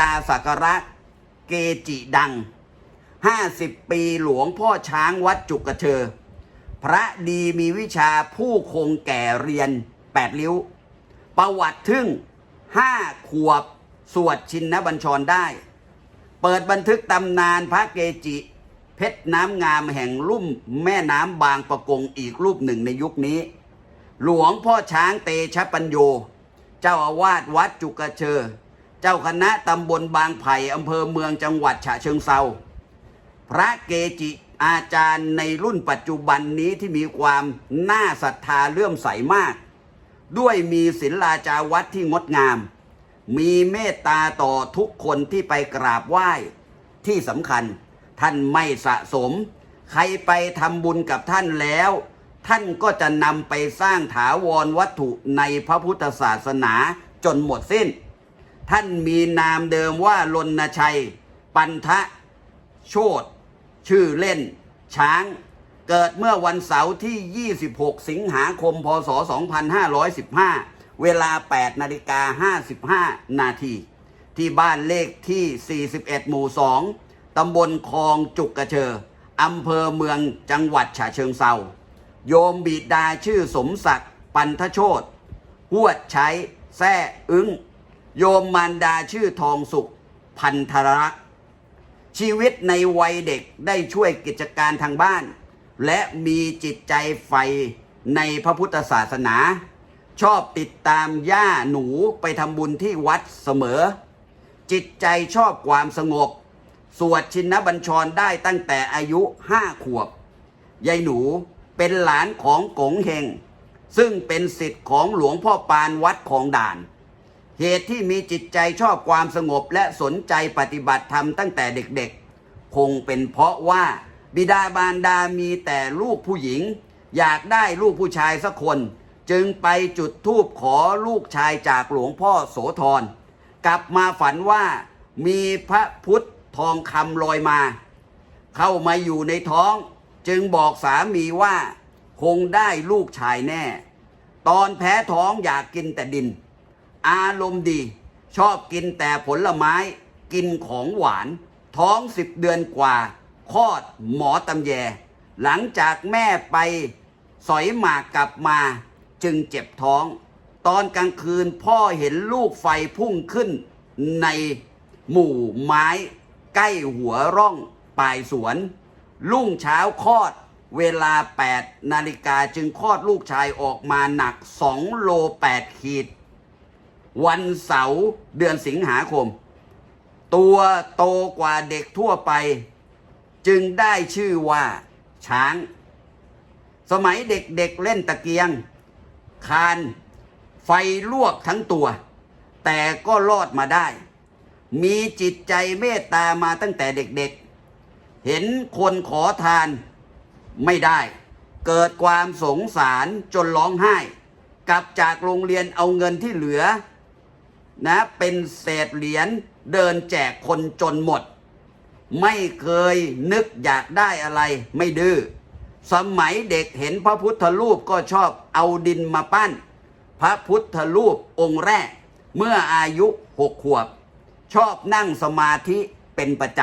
ตาสักการะเกจิดัง 50 ปีหลวงพ่อช้างวัดจุกกระเชอ พระดีมีวิชาผู้คงแก่เรียน 8 ลิ้ว ประวัติทึ่ง 5 ขวบ สวดชินนบัญชรได้ เปิดบันทึกตำนานพระเกจิ เพชรน้ำงามแห่งลุ่มแม่น้ำบางประกงอีกรูปหนึ่งในยุคนี้ หลวงพ่อช้างเตชะปัญโย เจ้าอาวาสวัดจุกเชอ เจ้าคณะตำบลบางไผ่อำเภอเมืองจังหวัดฉะเชิงเซาพระเกจิอาจารย์ในรุ่นปัจจุบันนี้ที่มีความน่าศรัทธาเลื่อมใสมาก ด้วยมีศิลาจาวัดที่งดงาม มีเมตตาต่อทุกคนที่ไปกราบไหว้ที่สำคัญ ท่านไม่สะสม ใครไปทำบุญกับท่านแล้ว ท่านก็จะนำไปสร้างถาวรวัตถุในพระพุทธศาสนาจนหมดสิ้น ท่านมีนามเดิมว่าลนชัย ปันทะโชตชื่อเล่น ช้าง เกิดเมื่อวันเสาร์ที่ 26 สิงหาคม พศ 2515 เวลา 8 นาฬิกา 55 นาที ที่บ้านเลขที่ 41 หมู่ 2 ตำบลคลองจุกกระเชออำเภอเมืองจังหวัดฉะเชิงเซาโยมบิดาชื่อสมศักดิ์ปันทโชตหวดใช้แซ่อึ้ง โยมมารดาชื่อทองสุขพันธรักษ์ชีวิตในวัยเด็กได้ช่วยกิจการทางบ้าน และมีจิตใจใฝ่ในพระพุทธศาสนา ชอบติดตามย่าหนูไปทำบุญที่วัดเสมอ จิตใจชอบความสงบ สวดชินบัญชรได้ตั้งแต่อายุห้าขวบ ยายหนูเป็นหลานของกงเฮงซึ่งเป็นสิทธิ์ของหลวงพ่อปานวัดของด่าน เหตุที่มีจิตใจชอบความสงบและสนใจปฏิบัติธรรมตั้งแต่เด็กๆ คงเป็นเพราะว่า บิดาบารดามีแต่ลูกผู้หญิง อยากได้ลูกผู้ชายสักคน จึงไปจุดธูปขอลูกชายจากหลวงพ่อโสธรกลับมาฝันว่ามีพระพุทธทองคำลอยมา เข้ามาอยู่ในท้อง จึงบอกสามีว่า คงได้ลูกชายแน่ ตอนแพ้ท้องอยากกินแต่ดิน อารมณ์ดี ชอบกินแต่ผลไม้ กินของหวาน ท้องสิบเดือนกว่าคลอดหมอตำแย หลังจากแม่ไปสอยหมากกลับมาจึงเจ็บท้อง ตอนกลางคืนพ่อเห็นลูกไฟพุ่งขึ้นในหมู่ไม้ ใกล้หัวร่องปลายสวนรุ่งเช้าคลอดเวลา 8 นาฬิกาจึงคลอดลูกชายออกมาหนัก 2 โล 8 ขีด วันเสาร์เดือนสิงหาคม ตัวโตกว่าเด็กทั่วไป จึงได้ชื่อว่าช้าง สมัยเด็กๆเเล่นตะเกียง คานไฟลวกทั้งตัว แต่ก็รอดมาได้ มีจิตใจเมตตามาตั้งแต่เด็กๆเห็นคนขอทานไม่ได้ เกิดความสงสารจนร้องไห้ กลับจากโรงเรียนเอาเงินที่เหลือ นะ เป็นเศษเหรียญเดินแจกคนจนหมด ไม่เคยนึกอยากได้อะไรไม่ดื้อสมัยเด็กเห็นพระพุทธรูปก็ชอบเอาดินมาปั้น พระพุทธรูปองค์แรก เมื่ออายุหกขวบ ชอบนั่งสมาธิเป็นประจ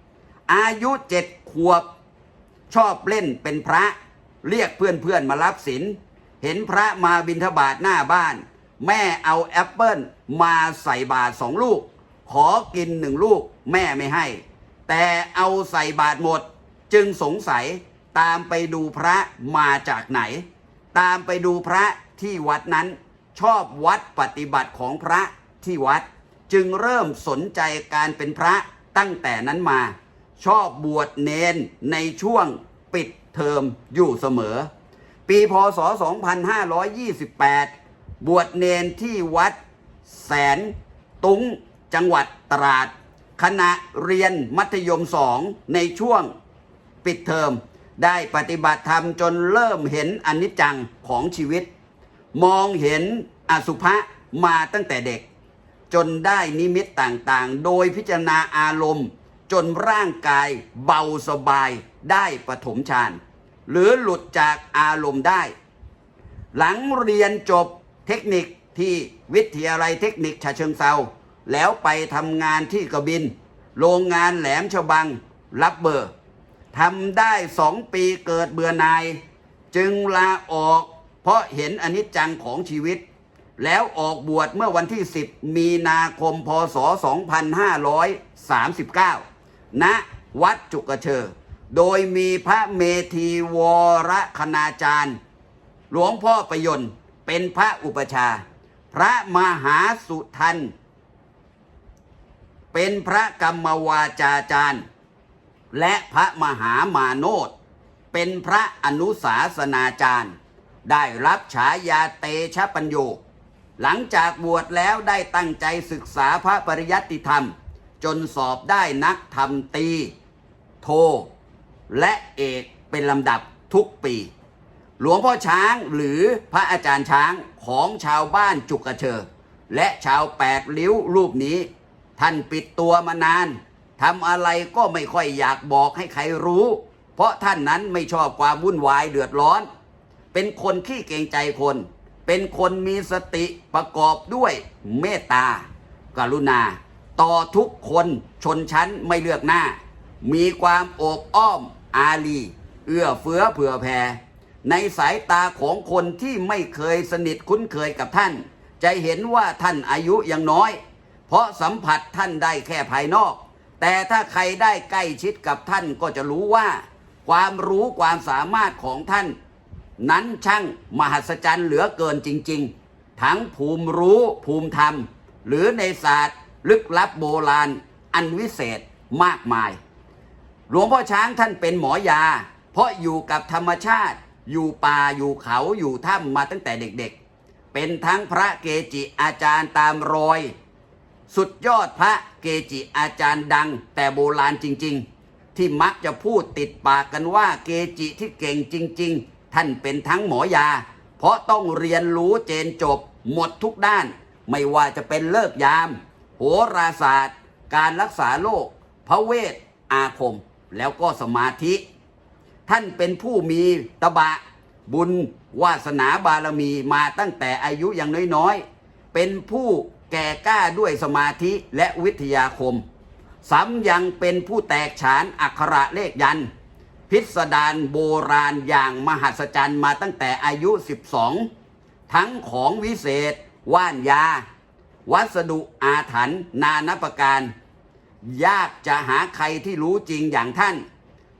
ำ อายุเจ็ดขวบ ชอบเล่นเป็นพระ เรียกเพื่อนๆมารับศีลเห็นพระมาบิณฑบาตหน้าบ้าน แม่เอาแอปเปิลมาใส่บาตรสองลูก ขอกินหนึ่งลูกแม่ไม่ให้ แต่เอาใส่บาตรหมดจึงสงสัยตามไปดูพระมาจากไหน ตามไปดูพระที่วัดนั้น ชอบวัดปฏิบัติของพระที่วัด จึงเริ่มสนใจการเป็นพระตั้งแต่นั้นมา ชอบบวชเนนในช่วงปิดเทอมอยู่เสมอ ปีพศ 2528 บวชเนนที่วัดแสนตุงจังหวัดตราด ขณะเรียนมัธยมสองในช่วงปิดเทอม ได้ปฏิบัติธรรมจนเริ่มเห็นอนิจจังของชีวิต มองเห็นอสุภะมาตั้งแต่เด็ก จนได้นิมิตต่างๆ โดยพิจารณาอารมณ์ จนร่างกายเบาสบายได้ปฐมฌานหรือหลุดจากอารมณ์ได้ หลังเรียนจบ เทคนิคที่วิทยาลัยเทคนิคฉะเชิงเซาแล้วไปทำงานที่กระบิน โรงงานแหลมฉบังรับเบอร์ทำได้สองปีเกิดเบื่อหน่าย จึงลาออกเพราะเห็นอนิจจังของชีวิต แล้วออกบวชเมื่อวันที่ 10 มีนาคมพศ 2539 ณวัดจุกเชอโดยมีพระเมธีวรคณาจารย์ หลวงพ่อประยนต์ เป็นพระอุปชา พระมหาสุทัน เป็นพระกรรมวาจาจารย์ และพระมหามาโนดเป็นพระอนุสาสนาจารย์ ได้รับฉายาเตชะปัญโย หลังจากบวชแล้วได้ตั้งใจศึกษาพระปริยัติธรรม จนสอบได้นักธรรมตี โท และเอกเป็นลำดับทุกปี หลวงพ่อช้างหรือพระอาจารย์ช้างของชาวบ้านจุกกระเชอและชาวแปดลิ้วรูปนี้ ท่านปิดตัวมานานทำอะไรก็ไม่ค่อยอยากบอกให้ใครรู้ เพราะท่านนั้นไม่ชอบความวุ่นวายเดือดร้อน เป็นคนขี้เกรงใจคน เป็นคนมีสติประกอบด้วยเมตตา กรุณา ต่อทุกคนชนชั้นไม่เลือกหน้า มีความโอบอ้อมอารีเอื้อเฟื้อเผื่อแผ่ ในสายตาของคนที่ไม่เคยสนิทคุ้นเคยกับท่าน จะเห็นว่าท่านอายุยังน้อย เพราะสัมผัสท่านได้แค่ภายนอก แต่ถ้าใครได้ใกล้ชิดกับท่านก็จะรู้ว่า ความรู้ความสามารถของท่าน นั้นช่างมหัศจรรย์เหลือเกินจริง ๆ ทั้งภูมิรู้ภูมิธรรม หรือในศาสตร์ ลึกลับโบราณ อันวิเศษมากมาย หลวงพ่อช้างท่านเป็นหมอยา เพราะอยู่กับธรรมชาติ อยู่ป่าอยู่เขาอยู่ถ้ำมาตั้งแต่เด็กๆ เป็นทั้งพระเกจิอาจารย์ตามรอย สุดยอดพระเกจิอาจารย์ดัง แต่โบราณจริง ๆ ที่มักจะพูดติดปากกันว่าเกจิที่เก่งจริง ๆ ท่านเป็นทั้งหมอยา เพราะต้องเรียนรู้เจนจบหมดทุกด้าน ไม่ว่าจะเป็นเลิกยาม โหราศาสตร์ การรักษาโรคพระเวทอาคม แล้วก็สมาธิ ท่านเป็นผู้มีตบะบุญวาสนาบารมีมาตั้งแต่อายุยังน้อยๆ เป็นผู้แก่กล้าด้วยสมาธิและวิทยาคมซ้ำยังเป็นผู้แตกฉานอักขระเลขยัน พิสดารโบราณอย่างมหัศจรรย์มาตั้งแต่อายุ 12 ทั้งของวิเศษ ว่านยา วัสดุอาถรรพ์นานาประการ ยากจะหาใครที่รู้จริงอย่างท่าน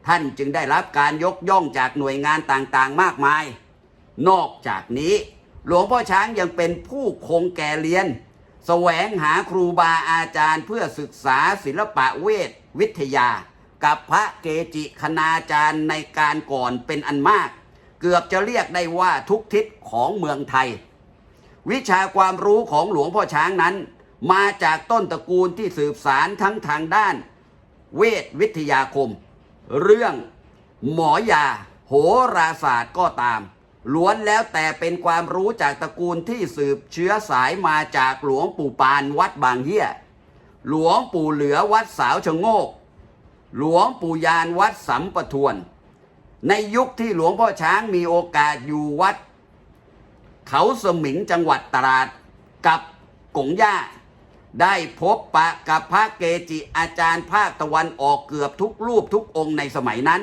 ท่านจึงได้รับการยกย่องจากหน่วยงานต่างๆ มากมาย นอกจากนี้ หลวงพ่อช้างยังเป็นผู้คงแก่เรียน แสวงหาครูบาอาจารย์เพื่อศึกษาศิลปะเวทวิทยา กับพระเกจิคณาจารย์ในการก่อนเป็นอันมาก เกือบจะเรียกได้ว่าทุกทิศของเมืองไทย วิชาความรู้ของหลวงพ่อช้างนั้น มาจากต้นตระกูลที่สืบสารทั้งทางด้าน เวทวิทยาคม เรื่องหมอยา โหราศาสตร์ก็ตาม ล้วนแล้วแต่เป็นความรู้จากตระกูลที่สืบเชื้อสายมาจากหลวงปู่ปานวัดบางเฮียหลวงปู่เหลือวัดสาวชะโงก หลวงปู่ยานวัดสัมปทวน ในยุคที่หลวงพ่อช้างมีโอกาสอยู่วัด เขาสมิงจังหวัดตราดกับกงย่า ได้พบปะกับพระเกจิอาจารย์ภาคตะวันออกเกือบทุกรูปทุกองค์ในสมัยนั้น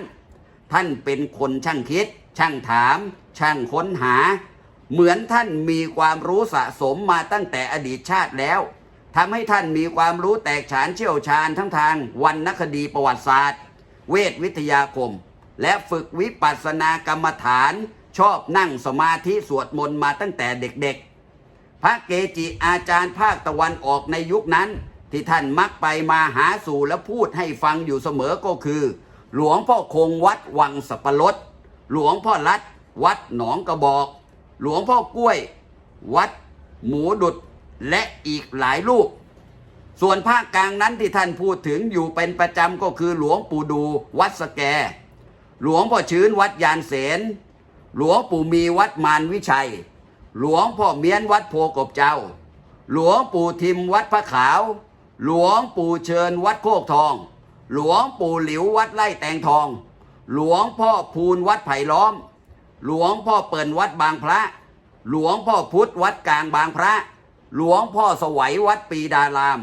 ท่านเป็นคนช่างคิด ช่างถาม ช่างค้นหา เหมือนท่านมีความรู้สะสมมาตั้งแต่อดีตชาติแล้วทำให้ท่านมีความรู้แตกฉานเชี่ยวชาญทั้งทางวรรณคดีประวัติศาสตร์ เวทวิทยาคม และฝึกวิปัสสนากรรมฐาน ชอบนั่งสมาธิสวดมนต์มาตั้งแต่เด็กๆ พระเกจิอาจารย์ภาคตะวันออกในยุคนั้น ที่ท่านมักไปมาหาสู่และพูดให้ฟังอยู่เสมอก็คือ หลวงพ่อคงวัดวังสัปรดหลวงพ่อรัดวัดหนองกระบอก หลวงพ่อกล้วย วัดหมูดุดและอีกหลายรูป ส่วนภาคกลางนั้นที่ท่านพูดถึงอยู่เป็นประจำก็คือหลวงปู่ดูวัดสแก หลวงพ่อชื้นวัดยานเสนหลวงปู่มีวัดมารวิชัย หลวงพ่อเมียนวัดโพกบเจ้า หลวงปู่ทิมวัดพระขาว หลวงปู่เชิญวัดโคกทอง หลวงปู่หลิววัดไร่แตงทอง หลวงพ่อพูนวัดไผ่ล้อม หลวงพ่อเปิ่นวัดบางพระ หลวงพ่อพุธวัดกลางบางพระ หลวงพ่อสวัยวัดปีดาราม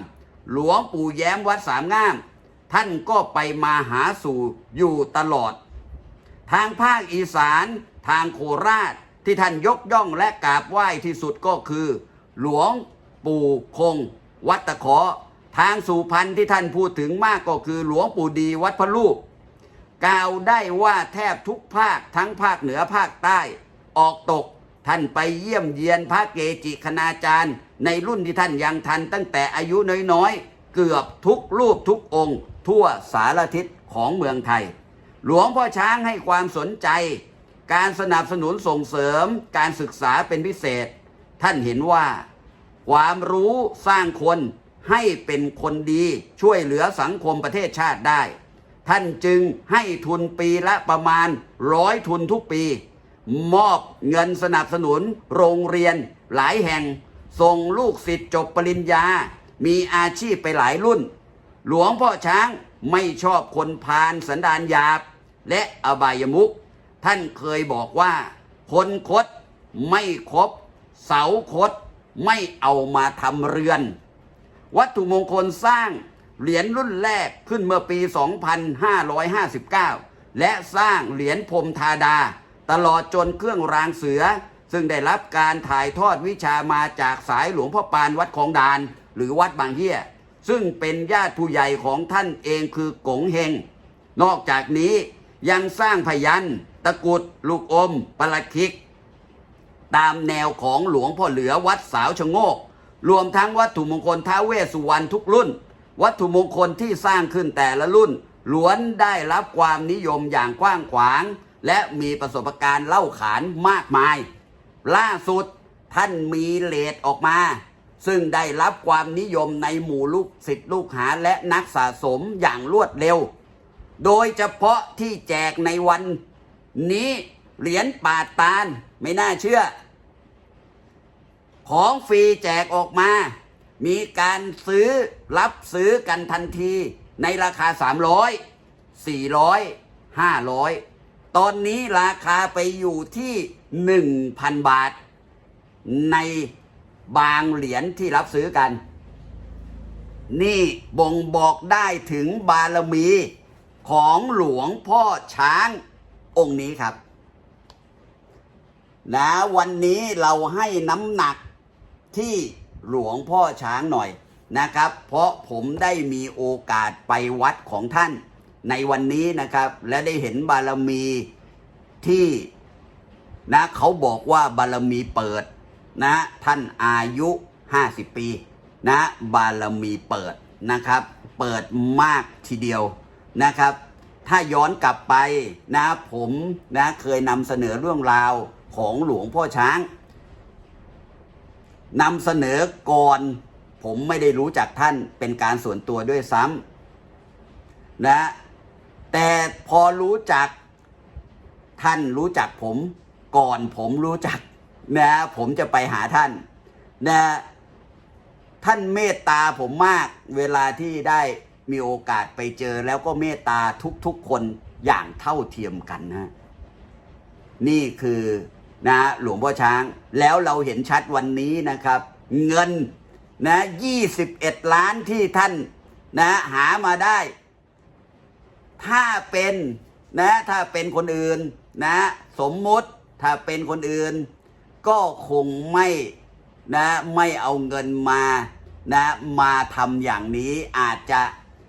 หลวงปู่แย้มวัดสามงาม ท่านก็ไปมาหาสู่อยู่ตลอด ทางภาคอีสาน ทางโคราช ที่ท่านยกย่องและกราบไหว้ที่สุดก็คือ หลวงปู่คง วัดตะขอ ทางสุพรรณที่ท่านพูดถึงมากก็คือหลวงปู่ดีวัดพระลูกกล่าวได้ว่าแทบทุกภาคทั้งภาคเหนือภาคใต้ ออกตกท่านไปเยี่ยมเยียนพระเกจิคณาจารย์ ในรุ่นที่ท่านยังทันตั้งแต่อายุน้อยๆ เกือบทุกรูปทุกองค์ ทั่วสารทิศของเมืองไทย หลวงพ่อช้างให้ความสนใจ การสนับสนุนส่งเสริมการศึกษาเป็นพิเศษ ท่านเห็นว่า ความรู้สร้างคนให้เป็นคนดีช่วยเหลือสังคมประเทศชาติได้ ท่านจึงให้ทุนปีละประมาณร้อยทุนทุกปี มอบเงินสนับสนุนโรงเรียนหลายแห่ง ส่งลูกศิษย์จบปริญญา มีอาชีพไปหลายรุ่น หลวงพ่อช้างไม่ชอบคนพาลสันดานหยาบ และอบายมุข ท่านเคยบอกว่า คนคดไม่คบ เสาคดไม่เอามาทำเรือน วัตถุมงคลสร้างเหรียญรุ่นแรกขึ้นเมื่อปี 2559 และสร้างเหรียญพรมธาดา ตลอดจนเครื่องรางเสือ ซึ่งได้รับการถ่ายทอดวิชามาจากสายหลวงพ่อปานวัดของดาน หรือวัดบางเฮียซึ่งเป็นญาติผู้ใหญ่ของท่านเองคือกงเฮง นอกจากนี้ยังสร้างพยัน ตะกุดลูกอมปลัดคิก ตามแนวของหลวงพ่อเหลือวัดสาวชะโงก รวมทั้งวัตถุมงคลท้าเวสุวรรณทุกรุ่น วัตถุมงคลที่สร้างขึ้นแต่ละรุ่นล้วนได้รับความนิยมอย่างกว้างขวาง และมีประสบการณ์เล่าขานมากมาย ล่าสุดท่านมีเลดออกมา ซึ่งได้รับความนิยมในหมู่ลูกศิษย์ลูกหาและนักสะสมอย่างรวดเร็ว โดยเฉพาะที่แจกในวัน นี้เหรียญปาดตาลไม่น่าเชื่อ ของฟรีแจกออกมา มีการซื้อรับซื้อกันทันทีในราคา 300 400 500 ตอนนี้ราคาไปอยู่ที่ 1,000 บาท ในบางเหรียญที่รับซื้อกัน นี่บ่งบอกได้ถึงบารมีของหลวงพ่อช้าง องค์นี้ครับ นะวันนี้เราให้น้ำหนักที่หลวงพ่อช้างหน่อยนะครับ เพราะผมได้มีโอกาสไปวัดของท่านในวันนี้นะครับ และได้เห็นบารมีที่นะเขาบอกว่าบารมีเปิดนะท่านอายุ 50 ปีนะบารมีเปิดนะครับ เปิดมากทีเดียวนะครับ ถ้าย้อนกลับไปนะผมนะเคยนำเสนอเรื่องราวของหลวงพ่อช้างนำเสนอก่อนผมไม่ได้รู้จักท่านเป็นการส่วนตัวด้วยซ้ำนะแต่พอรู้จักท่านรู้จักผมก่อนผมรู้จักนะผมจะไปหาท่านนะท่านเมตตาผมมากเวลาที่ได้ มีโอกาสไปเจอแล้วก็เมตตาทุกๆคนอย่างเท่าเทียมกันนะ นี่คือนะหลวงพ่อช้างแล้วเราเห็นชัดวันนี้นะครับ เงินนะ21ล้านที่ท่านนะหามาได้ ถ้าเป็นนะถ้าเป็นคนอื่นนะสมมุติถ้าเป็นคนอื่น ก็คงไม่นะไม่เอาเงินมานะมาทำอย่างนี้อาจจะ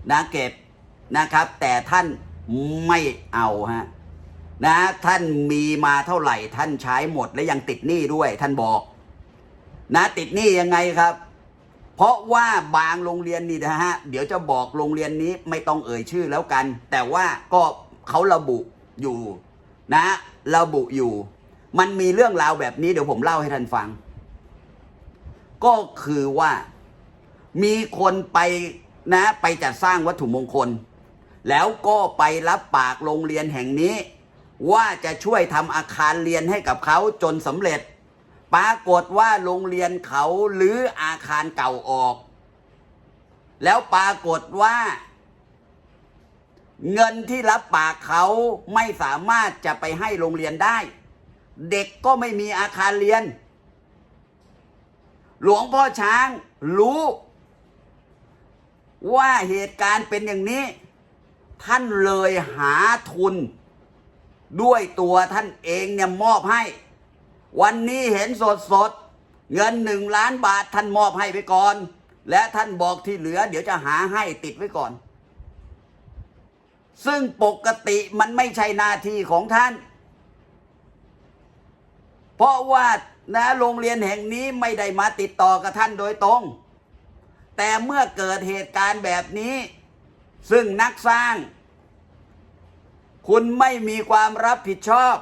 นะเก็บนะครับ แต่ท่านไม่เอาฮะนะท่านมีมาเท่าไหร่ท่านใช้หมดและยังติดหนี้ด้วย ท่านบอก นะติดหนี้ยังไงครับ เพราะว่าบางโรงเรียนนี่นะฮะเดี๋ยวจะบอกโรงเรียนนี้ไม่ต้องเอ่ยชื่อแล้วกัน แต่ว่าก็เขาระบุอยู่ นะระบุอยู่ มันมีเรื่องราวแบบนี้เดี๋ยวผมเล่าให้ท่านฟัง ก็คือว่ามีคนไป นะไปจัดสร้างวัตถุมงคล แล้วก็ไปรับปากโรงเรียนแห่งนี้ ว่าจะช่วยทำอาคารเรียนให้กับเขาจนสำเร็จ ปรากฏว่าโรงเรียนเขาหรืออาคารเก่าออก แล้วปรากฏว่า เงินที่รับปากเขาไม่สามารถจะไปให้โรงเรียนได้ เด็กก็ไม่มีอาคารเรียน หลวงพ่อช้างรู้ ว่าเหตุการณ์เป็นอย่างนี้ ท่านเลยหาทุน ด้วยตัวท่านเองเนี่ยมอบให้ วันนี้เห็นสดสดๆเงินหนึ่งล้านบาทท่านมอบให้ไปก่อน และท่านบอกที่เหลือ เดี๋ยวจะหาให้ติดไว้ก่อน ซึ่งปกติมันไม่ใช่หน้าที่ของท่าน เพราะว่านะโรงเรียนแห่งนี้ไม่ได้มาติดต่อกับท่านโดยตรง แต่เมื่อเกิดเหตุการณ์แบบนี้ ซึ่งนักสร้าง คุณไม่มีความรับผิดชอบ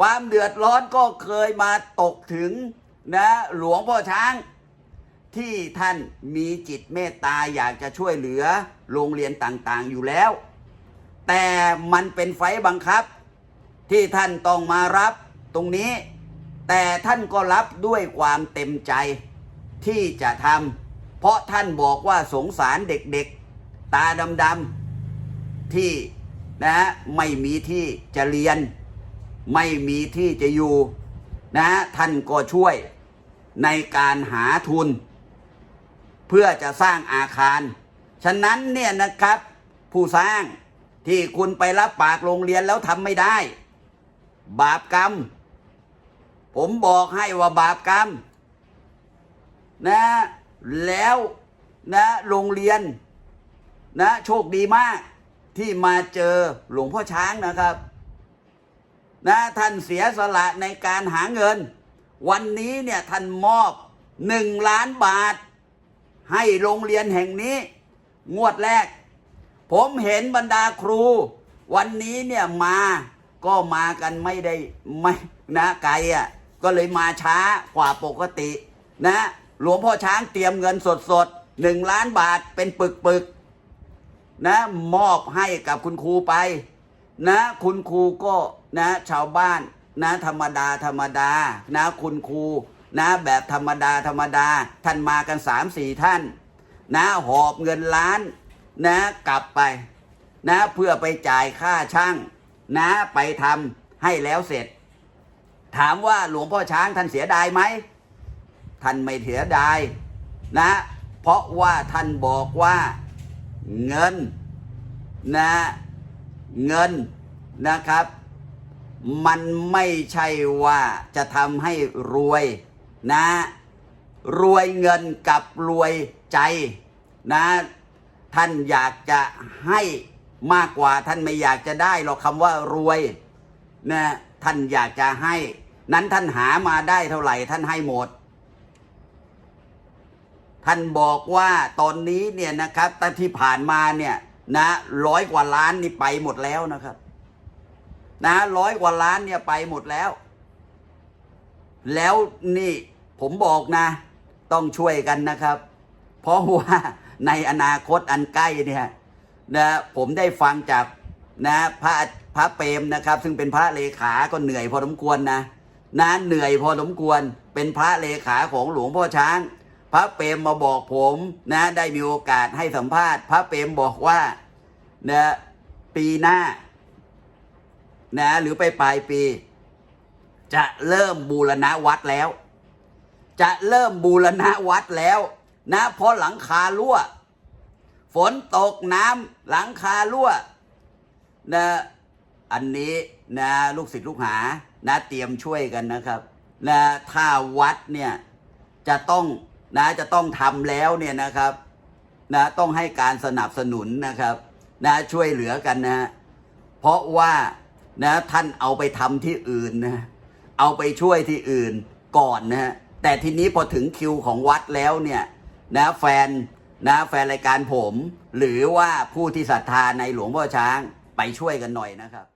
ความเดือดร้อนก็เคยมาตกถึงนะหลวงพ่อช้าง ที่ท่านมีจิตเมตตาอยากจะช่วยเหลือโรงเรียนต่างๆอยู่แล้ว แต่มันเป็นไฟบังคับ ที่ท่านต้องมารับตรงนี้ แต่ท่านก็รับด้วยความเต็มใจ ที่จะทำเพราะท่านบอกว่าสงสารเด็กๆ ตาดำๆที่นะไม่มีที่จะเรียน ไม่มีที่จะอยู่นะท่านก็ช่วยในการหาทุน เพื่อจะสร้างอาคาร ฉะนั้นเนี่ยนะครับ ผู้สร้างที่คุณไปรับปากโรงเรียนแล้วทำไม่ได้ บาปกรรม ผมบอกให้ว่าบาปกรรม นะแล้วนะโรงเรียนนะโชคดีมากที่มาเจอหลวงพ่อช้างนะครับนะท่านเสียสละในการหาเงิน วันนี้เนี่ยท่านมอบหนึ่งล้านบาท ให้โรงเรียนแห่งนี้ งวดแรก ผมเห็นบรรดาครู วันนี้เนี่ยมาก็มากันไม่ได้ไม่นะไกลอะก็เลยมาช้ากว่าปกตินะ หลวงพ่อช้างเตรียมเงินสดสดๆหนึ่งล้านบาทเป็นปึกปึกๆนะมอบให้กับคุณครูไป นะคุณครูก็นะชาวบ้านนะธรรมดาธรรมดา นะคุณครูนะแบบธรรมดาธรรมดา ท่านมากันสามสี่ท่าน นะหอบเงินล้านนะกลับไป นะเพื่อไปจ่ายค่าช่าง นะไปทำให้แล้วเสร็จ ถามว่าหลวงพ่อช้างท่านเสียดายไหม ท่านไม่เสียดายนะ เพราะว่าท่านบอกว่าเงินนะเงินนะครับ มันไม่ใช่ว่าจะทำให้รวยนะ รวยเงินกับรวยใจนะ ท่านอยากจะให้มากกว่าท่านไม่อยากจะได้หรอกคำว่ารวยนะท่านอยากจะให้ นั้นท่านหามาได้เท่าไหร่ท่านให้หมด ท่านบอกว่าตอนนี้เนี่ยนะครับตั้งที่ผ่านมาเนี่ยนะร้อยกว่าล้านนี่ไปหมดแล้วนะครับ นะร้อยกว่าล้านเนี่ยไปหมดแล้ว แล้วนี่ผมบอกนะ ต้องช่วยกันนะครับ เพราะว่าในอนาคตอันใกล้เนี่ยนะผมได้ฟังจากนะพระพระเปรมนะครับ ซึ่งเป็นพระเลขาก็เหนื่อยพอสมควรนะนะเหนื่อยพอสมควรเป็นพระเลขาของหลวงพ่อช้าง พระเปรมมาบอกผมนะได้มีโอกาสให้สัมภาษณ์ พระเปรมบอกว่านะปีหน้านะหรือไปปลายปี จะเริ่มบูรณะวัดแล้ว จะเริ่มบูรณะวัดแล้วนะเพราะหลังคารั่ว ฝนตกน้ำหลังคารั่วนะอันนี้นะลูกศิษย์ลูกหานะเตรียมช่วยกันนะครับนะถ้าวัดเนี่ยจะต้อง นะจะต้องทำแล้วเนี่ยนะครับนะต้องให้การสนับสนุนนะครับนะช่วยเหลือกันนะเพราะว่านะท่านเอาไปทำที่อื่นนะเอาไปช่วยที่อื่นก่อนนะฮะแต่ทีนี้พอถึงคิวของวัดแล้วเนี่ยนะแฟนนะแฟนรายการผม หรือว่าผู้ที่ศรัทธาในหลวงพ่อช้างไปช่วยกันหน่อยนะครับ